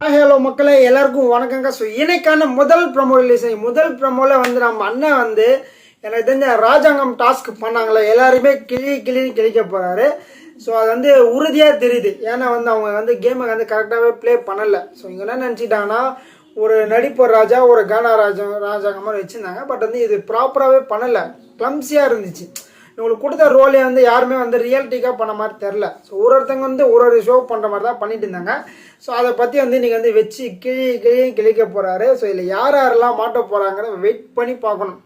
Hello மக்களே. எல்லாருக்கும் வணக்கங்க. ஸோ இன்னைக்கான முதல் ப்ரமோ ரிலீஸ் முதல் ப்ரமோல வந்து நம்ம அண்ணன் வந்து எனக்கு தெரிஞ்ச ராஜாங்கம் டாஸ்க் பண்ணாங்களே. எல்லாருமே கிளி கிளின்னு கிழிக்க போறாரு. ஸோ அது வந்து உறுதியாக தெரியுது. ஏன்னா வந்து அவங்க வந்து கேமை வந்து கரெக்டாகவே ப்ளே பண்ணலை. ஸோ இங்கே என்ன நினச்சிட்டாங்கன்னா ஒரு நடிப்பர் ராஜா ஒரு கானா ராஜா ராஜாங்க மாதிரி வச்சுருந்தாங்க. பட் வந்து இது ப்ராப்பராகவே பண்ணலை. க்ளம்ஸியாக இருந்துச்சு. இவங்களுக்கு கொடுத்த ரோலே வந்து யாருமே வந்து ரியாலிட்டிக்காக பண்ண மாதிரி தெரில ஸோ ஒரு ஒருத்தங்க வந்து ஒரு ஒரு ஷோ பண்ணுற மாதிரி தான் பண்ணிட்டு இருந்தாங்க. ஸோ அதை பற்றி வந்து நீங்கள் வந்து வச்சு கிழி கிழி கிழிக்க போகிறாரு ஸோ இதில் யார் யாரெல்லாம் மாட்ட போகிறாங்கன்னு வெயிட் பண்ணி பார்க்கணும்.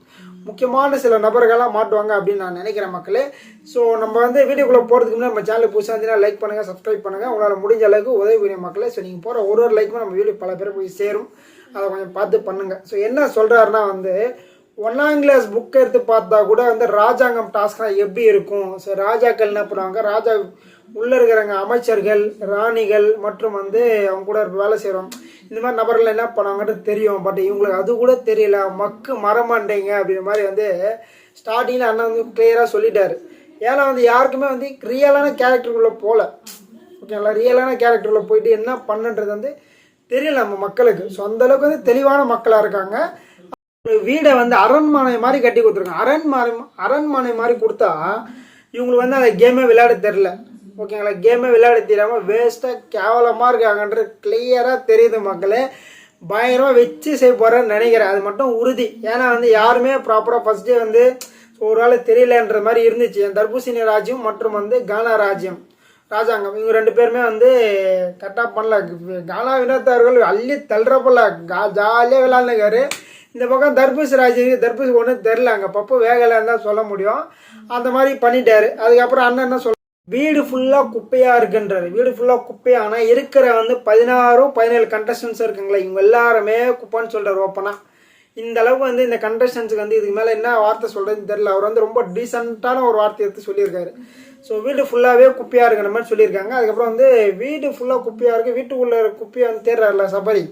முக்கியமான சில நபர்கள்லாம் மாட்டுவாங்க அப்படின்னு நான் நினைக்கிறேன் மக்களே. ஸோ நம்ம வந்து வீடியோக்குள்ளே போகிறதுக்கு முன்னாடி நம்ம சேனல் புதுசாக இருந்தீங்கன்னா லைக் பண்ணுங்கள் சப்ஸ்கிரைப் பண்ணுங்கள் உங்களால் முடிஞ்ச அளவுக்கு உதவி புரிய மக்களே. ஸோ நீங்கள் போகிற ஒரு ஒரு லைக்குமே நம்ம வீடியோ பல பேர் போய் சேரும். அதை கொஞ்சம் பார்த்து பண்ணுங்கள் ஸோ என்ன சொல்கிறாருன்னா வந்து ஒன்றாம் கிளாஸ் புக் எடுத்து பார்த்தா கூட வந்து ராஜாங்கம் டாஸ்க்லாம் எப்படி இருக்கும்? ஸோ ராஜாக்கள் என்ன பண்ணுவாங்க? ராஜா உள்ளே இருக்கிறவங்க அமைச்சர்கள் ராணிகள் மற்றும் வந்து அவங்க கூட வேலை செய்கிறோம் இந்த மாதிரி நபர்கள் என்ன பண்ணுவாங்கன்றது தெரியும். பட் இவங்களுக்கு அது கூட தெரியல. மக்கு மரமாண்டேங்க அப்படின்ற மாதிரி வந்து ஸ்டார்டிங்கில் அண்ணன் வந்து கிளியராக சொல்லிட்டாரு. ஏன்னா வந்து யாருக்குமே வந்து ரியலான கேரக்டருக்குள்ளே போகல ஓகேங்களா ரியலான கேரக்டரில் போயிட்டு என்ன பண்ணுன்றது வந்து தெரியல நம்ம மக்களுக்கு. ஸோ அந்தளவுக்கு வந்து தெளிவான மக்களாக இருக்காங்க. ஒரு வீடை வந்து அரண்மனை மாதிரி கட்டி கொடுத்துருக்காங்க. அரண்மனை அரண்மனை மாதிரி கொடுத்தா இவங்களுக்கு வந்து அந்த கேமே விளையாட தெரில ஓகேங்களா கேமே விளையாட தெரியாமல் வேஸ்ட்டாக கேவலமாக இருக்காங்கன்ற கிளியராக தெரியுது மக்களே. பயங்கரமாக வச்சு செய்ய போகிறேன்னு நினைக்கிறேன். அது மட்டும் உறுதி. ஏன்னா வந்து யாருமே ப்ராப்பராக ஃபஸ்ட்டே வந்து ஒரு வேளை தெரியலன்ற மாதிரி இருந்துச்சு. என் தர்பூசணி ராஜ்யம் மற்றும் வந்து கானா ராஜ்யம் ராஜாங்கம். இவங்க ரெண்டு பேருமே வந்து கரெக்டாக பண்ணல. கானா வினோத் அள்ளி தள்ளுறப்பல ஜாலியாக விளாட்னுக்காரு இந்த பக்கம் தர்பூஸ் ராஜனுக்கு தர்பூஸ் ஒன்றும் தெரில அங்கே. பப்பு வேகலைன்னு தான் சொல்ல முடியும். அந்த மாதிரி பண்ணிட்டாரு. அதுக்கப்புறம் அண்ணன் என்ன சொல்ல வீடு ஃபுல்லாக குப்பையாக இருக்குன்றாரு. வீடு ஃபுல்லாக குப்பையாக ஆனால் இருக்கிற வந்து பதினாறும் பதினேழு கண்டஸ்டன்ஸ் இருக்குங்களா. இவங்க எல்லாருமே குப்பைன்னு சொல்கிறார் ஓப்பனாக இந்த அளவுக்கு வந்து இந்த கண்டஸ்டன்ஸுக்கு வந்து இதுக்கு மேலே என்ன வார்த்தை சொல்கிறதுன்னு தெரில அவர் வந்து ரொம்ப டீசெண்டான ஒரு வார்த்தை எடுத்து சொல்லியிருக்காரு. ஸோ வீடு ஃபுல்லாகவே குப்பையாக இருக்கிற மாதிரி சொல்லியிருக்காங்க. அதுக்கப்புறம் வந்து வீடு ஃபுல்லாக குப்பையாக இருக்குது வீட்டுக்குள்ளே குப்பையை வந்து தேடுறாருல சபரி.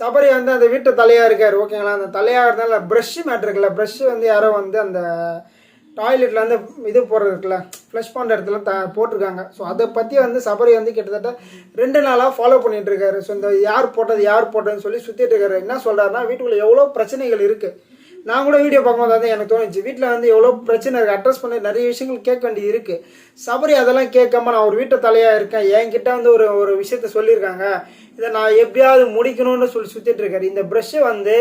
சபரி வந்து அந்த வீட்டு தலையாக இருக்கார் ஓகேங்களா அந்த தலையாக இருந்தால ப்ரஷ்ஷு மேட்ரு இருக்குல்ல ப்ரஷ்ஷு வந்து யாரோ வந்து அந்த டாய்லெட்டில் வந்து இது போடுறது இருக்குல்ல ஃப்ளஷ் பண்ணுற இடத்துல த போட்டிருக்காங்க. ஸோ அதை பற்றி வந்து சபரி வந்து கிட்டத்தட்ட ரெண்டு நாளாக ஃபாலோ பண்ணிட்டு இருக்காரு. ஸோ இந்த யார் போட்டது யார் போட்டதுன்னு சொல்லி சுற்றிட்டு இருக்காரு. என்ன சொல்கிறாருன்னா வீட்டுக்குள்ளே எவ்வளோ பிரச்சனைகள் இருக்குது நான் கூட வீடியோ பார்க்கும்போது வந்து எனக்கு தோணுச்சு வீட்டில் வந்து எவ்வளோ பிரச்சனை இருக்குது அட்ரஸ் பண்ணி நிறைய விஷயங்கள் கேட்க வேண்டியது இருக்குது சபரி அதெல்லாம் கேட்காம நான் ஒரு வீட்டு தலையாக இருக்கேன். என்கிட்ட வந்து ஒரு ஒரு விஷயத்த சொல்லியிருக்காங்க. இதை நான் எப்படியாவது முடிக்கணும்னு சொல்லி சுற்றிட்டு இருக்காரு. இந்த ப்ரஷ்ஷை வந்து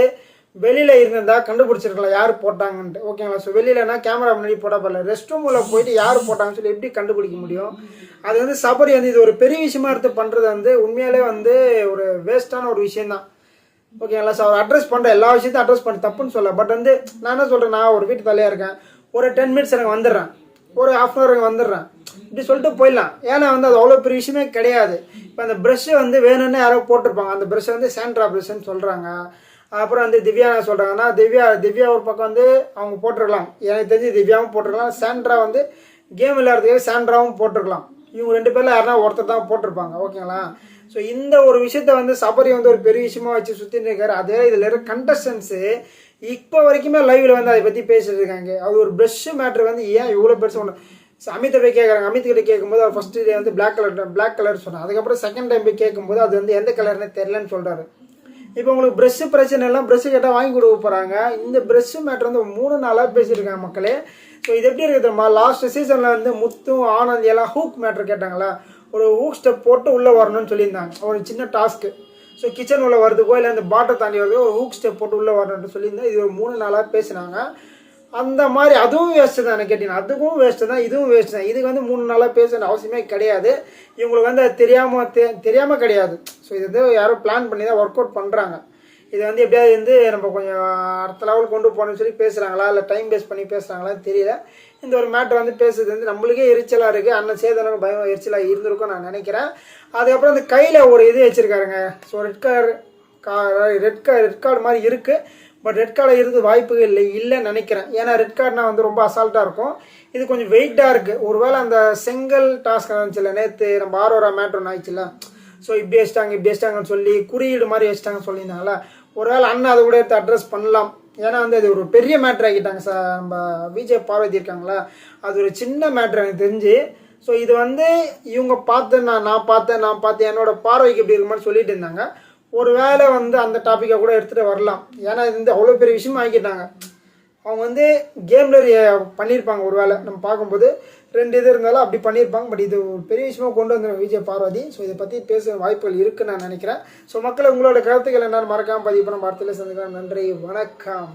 வெளியில் இருந்திருந்தா கண்டுபிடிச்சிருக்கலாம் யார் போட்டாங்கன்ட்டு. ஓகேங்களா? ஸோ வெளியிலனா கேமரா முன்னாடி போட ரெஸ்ட் ரூமில் போயிட்டு யார் போட்டாங்கன்னு சொல்லி எப்படி கண்டுபிடிக்க முடியும்? அது வந்து சபரி வந்து இது ஒரு பெரிய விஷயமா எடுத்து பண்ணுறது வந்து உண்மையாலே வந்து ஒரு வேஸ்ட்டான ஒரு விஷயந்தான் ஓகேங்களா? ஸோ அவர் அட்ரஸ் பண்ணுற எல்லா விஷயத்தையும் அட்ரஸ் பண்ண தப்புன்னு சொல்ல பட் வந்து நான் என்ன சொல்கிறேன் நான் ஒரு வீட்டு தலையாக இருக்கேன். ஒரு டென் மினிட்ஸ் எனக்கு வந்துடுறேன். ஒரு ஹாஃப் அன் ஹவர் வந்துடுறேன். இப்படி சொல்லிட்டு போயிடலாம். ஏன்னா வந்து அது அவ்வளோ பெரிய விஷயமே கிடையாது. இப்போ அந்த ப்ரெஷ்ஷு வந்து வேணும்னு யாரோ போட்டிருப்பாங்க. அந்த ப்ரஷ்ஷை வந்து சாண்ட்ரா ப்ரஷ்ன்னு சொல்கிறாங்க அப்புறம் வந்து திவ்யா என்ன சொல்கிறாங்கன்னா திவ்யா திவ்யா ஒரு பக்கம் வந்து அவங்க போட்டிருக்கலாம். எனக்கு தெரிஞ்சு திவ்யாவும் போட்டிருக்கலாம். சாண்ட்ரா வந்து கேம் விளையாடுறதுக்கு சாண்ட்ராவும் போட்டிருக்கலாம். இவங்க ரெண்டு பேரில் யாருனா ஒருத்தர் தான் போட்டிருப்பாங்க. ஓகேங்களா? ஸோ இந்த ஒரு விஷயத்த வந்து சபரி வந்து ஒரு பெரிய விஷயமா வச்சு சுற்றிட்டு இருக்காரு. அதே இதில் இருக்க கண்டஸ்டன்ஸு இப்போ வரைக்குமே லைவில் வந்து அதை பற்றி பேசிட்டு இருக்காங்க. அது ஒரு ப்ரெஷ்ஷு மேட்ரு வந்து ஏன் இவ்வளோ பெருசாக ஒன்று அமித்தை போய் கேட்குறாங்க அமித் கிட்ட கேட்கும்போது அவர் ஃபஸ்ட்டு டே வந்து பிளாக் கலர் பிளாக் கலர் சொன்னார். அதுக்கப்புறம் செகண்ட் டைம் போய் கேட்கும்போது அது வந்து எந்த கலர்னு தெரிலன்னு சொல்கிறாரு இப்போ உங்களுக்கு ப்ரெஷ்ஷு பிரச்சனை எல்லாம் ப்ரெஷ்ஷு கேட்டால் வாங்கி கொடுக்க போகிறாங்க இந்த ப்ரெஷ்ஷு மேட்ரு வந்து மூணு நாளாக பேசியிருக்காங்க மக்களே. ஸோ இது எப்படி இருக்குது தெரியுமா? லாஸ்ட் சீசனில் வந்து முத்தும் ஆனந்த் எல்லாம் ஹூக் மேட்ரு கேட்டாங்களா? ஒரு ஹூக் ஸ்டெப் போட்டு உள்ளே வரணும்னு சொல்லியிருந்தாங்க. ஒரு சின்ன டாஸ்க்கு ஸோ கிச்சன் உள்ள வரதுக்கோ இல்லை அந்த பாட்டை தாண்டி வரதோ ஒரு ஹூக் ஸ்டெப் போட்டு உள்ளே வரணும்னு சொல்லியிருந்தேன். இது ஒரு மூணு நாளாக பேசினாங்க. அந்த மாதிரி அதுவும் வேஸ்ட்டு தான் எனக்கு கேட்டீங்கன்னா அதுவும் வேஸ்ட்டு தான் இதுவும் வேஸ்ட்டு தான். இதுக்கு வந்து மூணு நாளாக பேசுகிற அவசியமே கிடையாது. இவங்களுக்கு வந்து அது தெரியாமல் தெ தெரியாமல் கிடையாது. ஸோ இது வந்து யாரும் பிளான் பண்ணி தான் ஒர்க் அவுட் பண்ணுறாங்க இதை வந்து எப்படியாவது வந்து நம்ம கொஞ்சம் அடுத்த லெவல் கொண்டு போகணும்னு சொல்லி பேசுகிறாங்களா இல்லை டைம் வேஸ்ட் பண்ணி பேசுகிறாங்களான்னு தெரியல. இந்த ஒரு மேட்டர் வந்து பேசுறது வந்து நம்மளுக்கே எரிச்சலாக இருக்குது அண்ணன் சேதனுக்கு பயம் எரிச்சலாக இருந்திருக்கும் நான் நினைக்கிறேன். அதுக்கப்புறம் அந்த கையில் ஒரு இது வச்சுருக்காருங்க. ஸோ ரெட் கலர் கா ரெட் கார்டு ரெட் கார்டு மாதிரி இருக்குது பட் ரெட் கார்டில் இருந்து வாய்ப்புகள் இல்லை இல்லைன்னு நினைக்கிறேன். ஏன்னா ரெட் கார்டுனா வந்து ரொம்ப அசால்ட்டாக இருக்கும். இது கொஞ்சம் வெயிட்டாக இருக்குது ஒருவேளை அந்த செங்கல் டாஸ்க் இருந்துச்சுல்ல நேற்று நம்ம ஆரோரா மேட்ரு ஒன்று ஆயிடுச்சுல ஸோ இப்படி வச்சிட்டாங்க இப்படி வச்சிட்டாங்கன்னு சொல்லி குறியீடு மாதிரி வச்சிட்டாங்கன்னு சொல்லியிருந்தாங்களா ஒருவேளை அண்ணன் அதை கூட எடுத்து அட்ரஸ் பண்ணலாம். ஏன்னா வந்து அது ஒரு பெரிய மேட்ரு ஆக்கிட்டாங்க சார் நம்ம விஜய் பார்வதி இருக்காங்களா? அது ஒரு சின்ன மேட்ரு எனக்கு தெரிஞ்சு. ஸோ இது வந்து இவங்க பார்த்து நான் நான் பார்த்தேன் நான் பார்த்தேன். என்னோட பார்வைக்கு எப்படி இருக்குமான்னு சொல்லிட்டு இருந்தாங்க. ஒரு வேளை வந்து அந்த டாப்பிக்கை கூட எடுத்துகிட்டு வரலாம். ஏன்னா இது வந்து அவ்வளோ பெரிய விஷயமா ஆக்கிட்டாங்க. அவங்க வந்து கேமில் பண்ணியிருப்பாங்க ஒரு வேளை நம்ம பார்க்கும்போது ரெண்டு இது இருந்தாலும் அப்படி பண்ணியிருப்பாங்க. பட் இது ஒரு பெரிய விஷயமா கொண்டு வந்துடும் விஜய் பார்வதி. ஸோ இதை பற்றி பேச வாய்ப்புகள் இருக்குன்னு நான் நினைக்கிறேன். ஸோ மக்கள் உங்களோட கருத்துக்கள் என்னன்னு மறக்காமல் பதிவு பண்ண வார்த்தையில் சந்திக்கலாம். நன்றி வணக்கம்.